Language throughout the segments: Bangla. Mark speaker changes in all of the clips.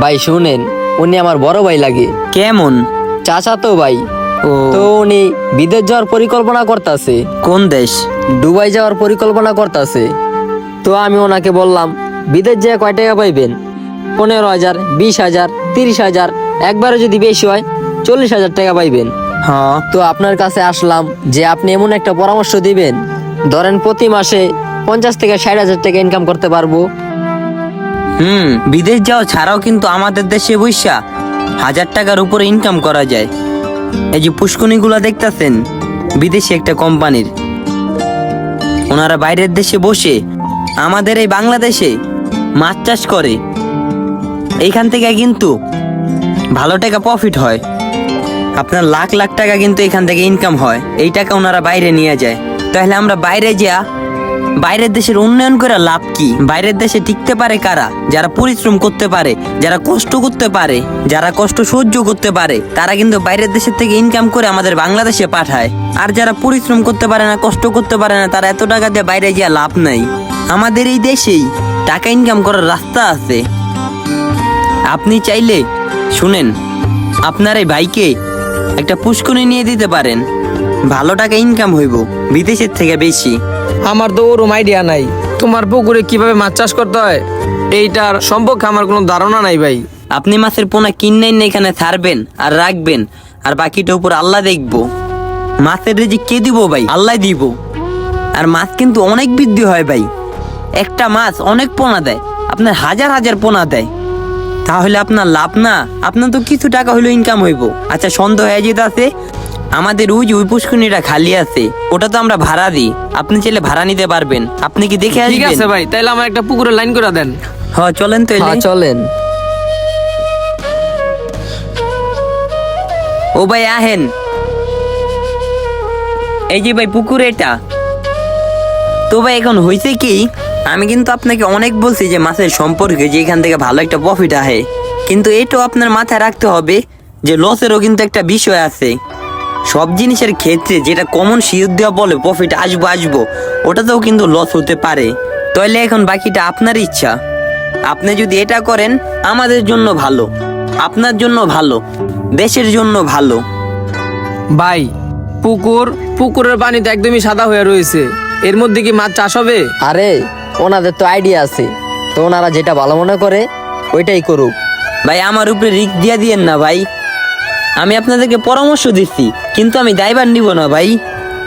Speaker 1: ভাই শুনেন উনি আমার বড় ভাই লাগে।
Speaker 2: কেমন?
Speaker 1: চাচা তো ভাই।
Speaker 2: ও।
Speaker 1: তো উনি বিদেশ যাওয়ার পরিকল্পনা করতেছে।
Speaker 2: কোন দেশ?
Speaker 1: দুবাই যাওয়ার পরিকল্পনা করতেছে। তো আমি ওনাকে বললাম বিদেশ যেয়ে কয় টাকা পাইবেন? পনেরো হাজার বিশ হাজার তিরিশ হাজার একবারে যদি বেশি হয় চল্লিশ হাজার টাকা পাইবেন।
Speaker 2: হ্যাঁ।
Speaker 1: তো আপনার কাছে আসলাম যে আপনি এমন একটা পরামর্শ দিবেন। ধরেন প্রতি মাসে পঞ্চাশ থেকে ষাট হাজার টাকা ইনকাম করতে পারব।
Speaker 2: হুম, বিদেশ যাওয়া ছাড়াও কিন্তু আমাদের দেশে বৈশা হাজার টাকার উপরে ইনকাম করা যায়। এই যে পুষ্কনিগুলা দেখতাছেন, বিদেশি একটা কোম্পানির। ওনারা বাইরের দেশে বসে আমাদের এই বাংলাদেশে মাছ চাষ করে। এইখান থেকে কিন্তু ভালো টাকা প্রফিট হয়। আপনার লাখ লাখ টাকা কিন্তু এখান থেকে ইনকাম হয়। এই টাকা ওনারা বাইরে নিয়ে যায়। তাহলে আমরা বাইরে যা বাইরের দেশের উন্নয়ন করে লাভ কি? বাইরের দেশে টিকতে পারে কারা? যারা পরিশ্রম করতে পারে, যারা কষ্ট করতে পারে, যারা কষ্ট সহ্য করতে পারে, তারা কিন্তু বাইরের দেশের থেকে ইনকাম করে আমাদের বাংলাদেশে পাঠায়। আর যারা পরিশ্রম করতে পারে না, কষ্ট করতে পারে না, তারা এত টাকা দিয়ে বাইরে গিয়ে লাভ নাই। আমাদের এই দেশেই টাকা ইনকাম করার রাস্তা আছে। আপনি চাইলে, শুনেন, আপনার এই ভাইকে একটা পুষ্করণী নিয়ে দিতে পারেন। ভালো টাকা ইনকাম হইব, বিদেশের থেকে বেশি।
Speaker 3: আমার তো ওরম আইডিয়া নাই। তোমার পুকুরে কীভাবে মাছ চাষ করতে হয়, এইটার সম্পর্কে আমার কোনো ধারণা নাই ভাই।
Speaker 2: আপনি মাছের পোনা কিনেন না এখানে, ছাড়বেন আর রাখবেন, আর বাকিটা উপর আল্লাহ দেখব। মাছের রেজি কে দিব ভাই? আল্লাহ দিব। আর মাছ কিন্তু অনেক বৃদ্ধি হয় ভাই। একটা মাছ অনেক পোনা দেয়, আপনার হাজার হাজার পোনা দেয়। তাহলে আপনার লাভ না, আপনার তো কিছু টাকা হইল ইনকাম হইব। আচ্ছা সন্দেহ হয়ে যেতে আছে আমাদের ওই যে ওই পুষ্করণীটা খালি আছে ওটা তো আমরা ভাড়া দিই। আপনি চাইলে ভাড়া নিতে পারবেন। আপনি কি দেখে
Speaker 3: ঠিক আছে ভাই তাইলে আমার একটা পুকুরে লাইন করে দেন।
Speaker 2: হ্যাঁ চলেন তো এলে।
Speaker 1: হ্যাঁ চলেন।
Speaker 2: ও ভাই আহেন। এই যে ভাই পুকুর এটা। তো ভাই এখন হয়েছে কি আমি কিন্তু আপনাকে অনেক বলছি যে মাছের সম্পর্কে যে এখান থেকে ভালো একটা প্রফিট আহে কিন্তু এটাও আপনার মাথায় রাখতে হবে যে লসেরও কিন্তু একটা বিষয় আছে। সব জিনিসের ক্ষেত্রে যেটা কমন শিওর দেওয়া বলে প্রফিট আসব আসব ওটাতেও কিন্তু লস হতে পারে। তাহলে এখন বাকিটা আপনার ইচ্ছা। আপনি যদি এটা করেন আমাদের জন্য ভালো আপনার জন্য ভালো দেশের জন্য ভালো।
Speaker 3: ভাই পুকুর পুকুরের পানি তো একদমই সাদা হয়ে রয়েছে। এর মধ্যে কি মাছ চাষ হবে?
Speaker 1: আরে ওনাদের তো আইডিয়া আছে। তো ওনারা যেটা ভালো মনে করে ওইটাই করুক।
Speaker 2: ভাই আমার উপরে রিস্ক দিয়ে দিয়েন না ভাই। আমি আপনাদেরকে পরামর্শ দিচ্ছি, কিন্তু আমি দায়ভার নিব না ভাই।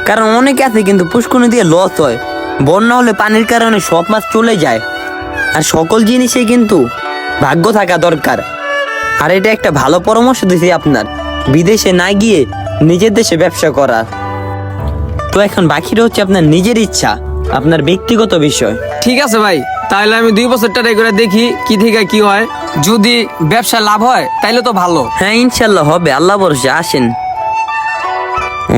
Speaker 2: কারণ অনেকে আছে কিন্তু পুষ্করণী দিয়ে লস হয়। বন্যা হলে পানির কারণে সব মাছ চলে যায়। আর সকল জিনিসে কিন্তু ভাগ্য থাকা দরকার। আর এটা একটা ভালো পরামর্শ দিছি আপনার। বিদেশে না গিয়ে নিজের দেশে ব্যবসা করার তো এখন বাকিটা হচ্ছে আপনার নিজের ইচ্ছা, আপনার ব্যক্তিগত বিষয়।
Speaker 3: ঠিক আছে ভাই। তাহলে আমি দুই বছর ট্রাই করে দেখি কি থেকে কি হয়। যদি ব্যবসা লাভ হয় তাইলে তো ভালো।
Speaker 2: হ্যাঁ ইনশাল্লাহ হবে। আল্লাহ ভরসা আসেন।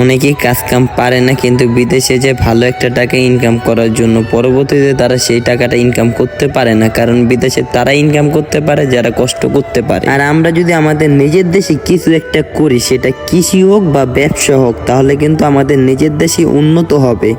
Speaker 2: অনেকেই কাজ কাম পারে না কিন্তু বিদেশে যে ভালো একটা টাকা ইনকাম করার জন্য পরবর্তীতে তারা সেই টাকাটা ইনকাম করতে পারে না কারণ বিদেশে তারা ইনকাম করতে পারে যারা কষ্ট করতে পারে। আর আমরা যদি আমাদের নিজের দেশে কিছু একটা করি সেটা কৃষি হোক বা ব্যবসা হোক তাহলে কিন্তু আমাদের নিজের দেশে উন্নত হবে।